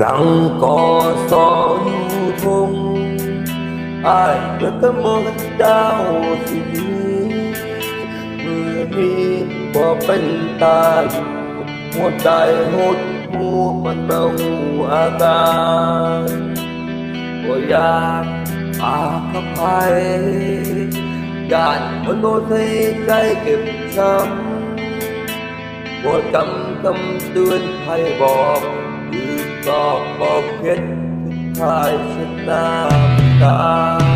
นั่งกอสออยู่งไอ้แล้วก็มองดาวสิเมื่อนี้บ่เป็นตาอยู่หัวใจหดหัวมันเบาอาการก็อยากอาคภัยยาตินโนใส่ใจเก็บช้ำบ่จำคำเตือนใครบอก ตอกปอกเพชรทุกทายชะตาตา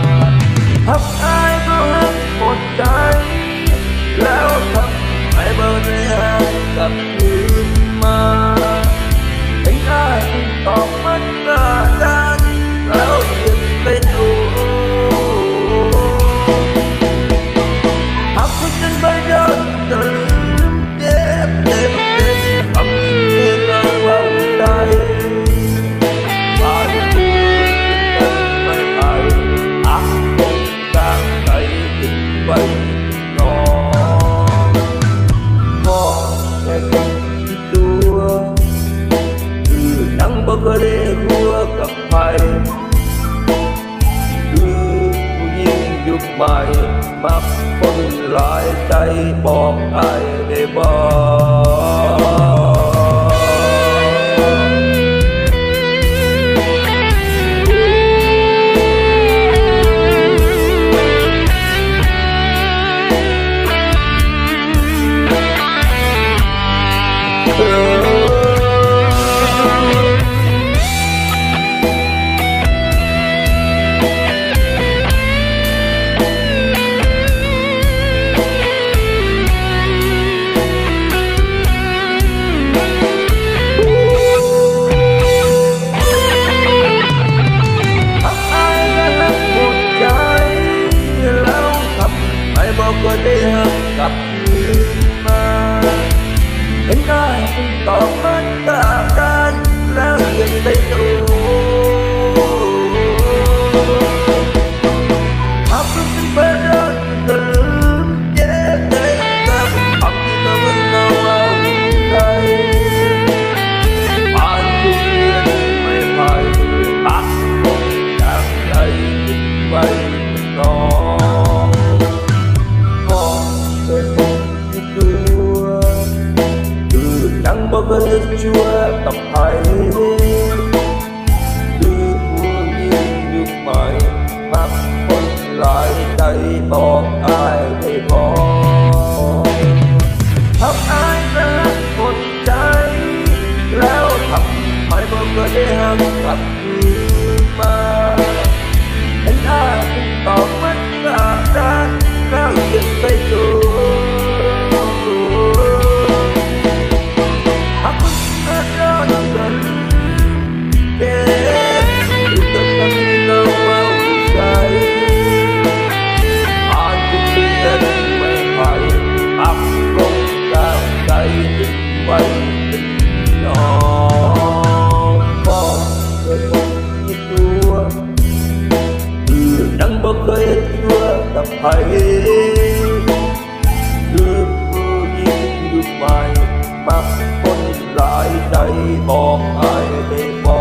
ใม่ มักคนหลายใจบอกไอ้ได้บอก ยได้รับกลับคืนมา เป็นได้ตอบมันตา but de you? ลืมผู้หญิงยุคใหม่ปักคนร้ายใจบอกใอ้ได้บ่